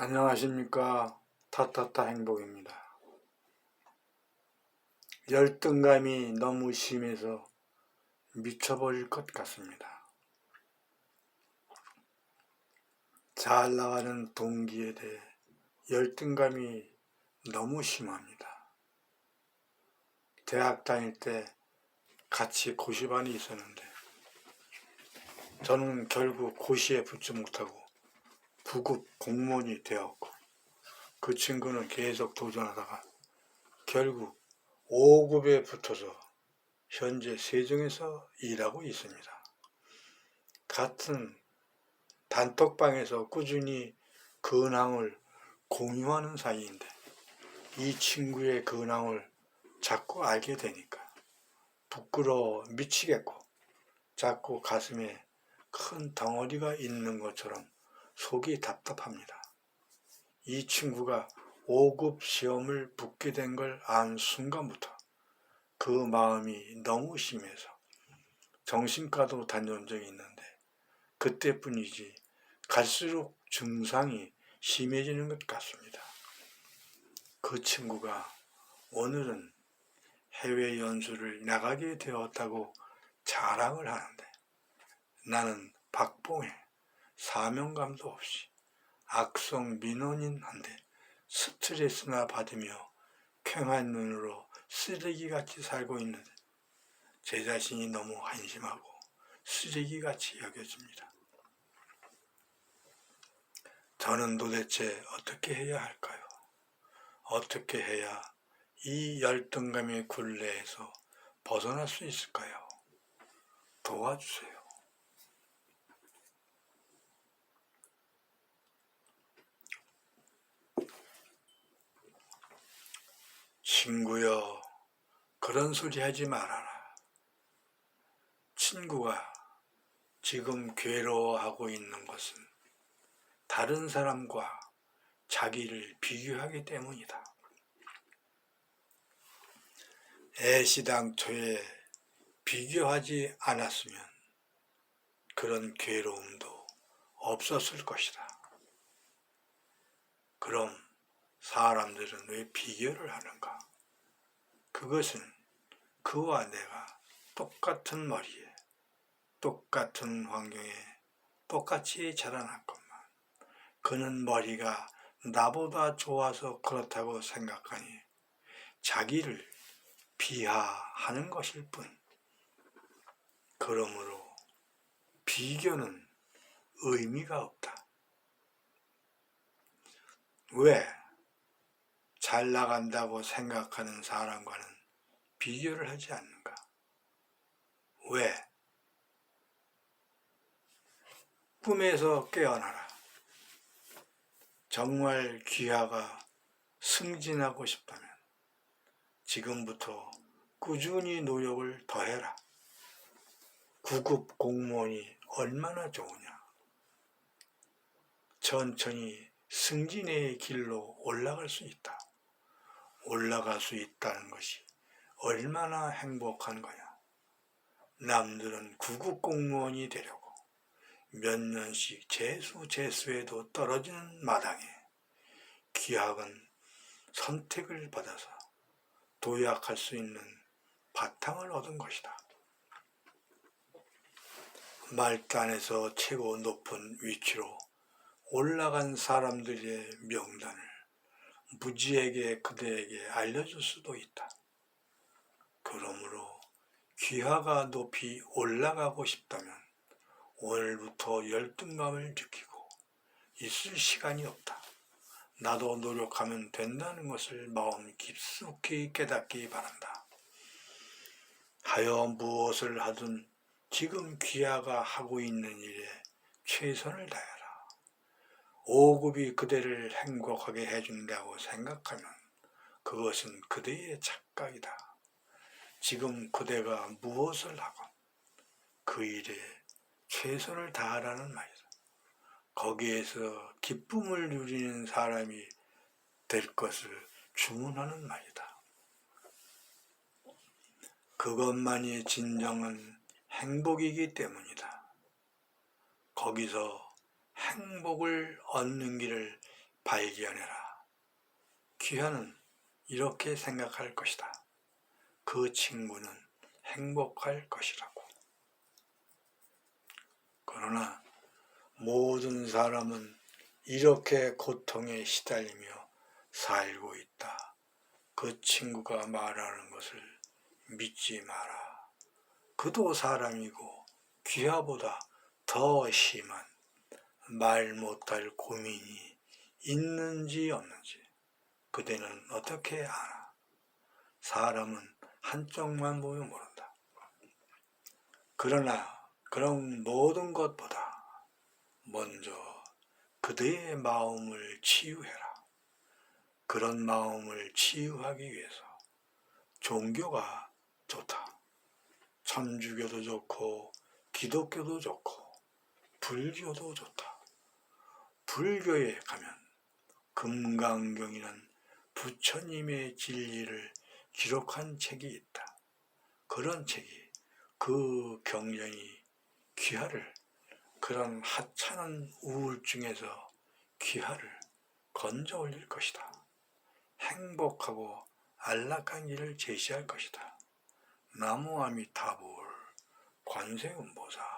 안녕하십니까 타타타 행복입니다. 열등감이 너무 심해서 미쳐버릴 것 같습니다. 잘 나가는 동기에 대해 열등감이 너무 심합니다. 대학 다닐 때 같이 고시반이 있었는데 저는 결국 고시에 붙지 못하고 부급 공무원이 되었고 그 친구는 계속 도전하다가 결국 5급에 붙어서 현재 세종에서 일하고 있습니다. 같은 단톡방에서 꾸준히 근황을 공유하는 사이인데 이 친구의 근황을 자꾸 알게 되니까 부끄러워 미치겠고 자꾸 가슴에 큰 덩어리가 있는 것처럼 속이 답답합니다. 이 친구가 5급 시험을 붙게 된 걸 안 순간부터 그 마음이 너무 심해서 정신과도 다녀온 적이 있는데 그때뿐이지 갈수록 증상이 심해지는 것 같습니다. 그 친구가 오늘은 해외 연수를 나가게 되었다고 자랑을 하는데 나는 박봉해 사명감도 없이 악성 민원인한데 스트레스나 받으며 쾌한 눈으로 쓰레기같이 살고 있는데 제 자신이 너무 한심하고 쓰레기같이 여겨집니다. 저는 도대체 어떻게 해야 할까요? 어떻게 해야 이 열등감의 굴레에서 벗어날 수 있을까요? 도와주세요. 친구여, 그런 소리 하지 말아라. 친구가 지금 괴로워하고 있는 것은 다른 사람과 자기를 비교하기 때문이다. 애시당초에 비교하지 않았으면 그런 괴로움도 없었을 것이다. 그럼 사람들은 왜 비교를 하는가? 그것은 그와 내가 똑같은 머리에, 똑같은 환경에 똑같이 자라났건만, 그는 머리가 나보다 좋아서 그렇다고 생각하니 자기를 비하하는 것일 뿐. 그러므로 비교는 의미가 없다. 왜? 잘 나간다고 생각하는 사람과는 비교를 하지 않는가? 왜? 꿈에서 깨어나라. 정말 귀하가 승진하고 싶다면 지금부터 꾸준히 노력을 더해라. 구급 공무원이 얼마나 좋으냐. 천천히 승진의 길로 올라갈 수 있다. 올라갈 수 있다는 것이 얼마나 행복한 거야. 남들은 구급 공무원이 되려고 몇 년씩 재수 재수에도 떨어지는 마당에 귀학은 선택을 받아서 도약할 수 있는 바탕을 얻은 것이다. 말단에서 최고 높은 위치로 올라간 사람들의 명단을 무지에게 그대에게 알려줄 수도 있다. 그러므로 귀하가 높이 올라가고 싶다면 오늘부터 열등감을 느끼고 있을 시간이 없다. 나도 노력하면 된다는 것을 마음 깊숙이 깨닫기 바란다. 하여 무엇을 하든 지금 귀하가 하고 있는 일에 최선을 다해라. 5급이 그대를 행복하게 해준다고 생각하면 그것은 그대의 착각이다. 지금 그대가 무엇을 하건 그 일에 최선을 다하라는 말이다. 거기에서 기쁨을 누리는 사람이 될 것을 주문하는 말이다. 그것만이 진정한 행복이기 때문이다. 거기서 행복을 얻는 길을 발견해라. 귀하는 이렇게 생각할 것이다. 그 친구는 행복할 것이라고. 그러나 모든 사람은 이렇게 고통에 시달리며 살고 있다. 그 친구가 말하는 것을 믿지 마라. 그도 사람이고 귀하보다 더 심한 말 못할 고민이 있는지 없는지 그대는 어떻게 알아? 사람은 한쪽만 보면 모른다. 그러나 그런 모든 것보다 먼저 그대의 마음을 치유해라. 그런 마음을 치유하기 위해서 종교가 좋다. 천주교도 좋고 기독교도 좋고 불교도 좋다. 불교에 가면 금강경이라는 부처님의 진리를 기록한 책이 있다. 그런 책이 그 경전이 귀하를 그런 하찮은 우울증에서 귀하를 건져 올릴 것이다. 행복하고 안락한 길을 제시할 것이다. 나무아미타불 관세음보살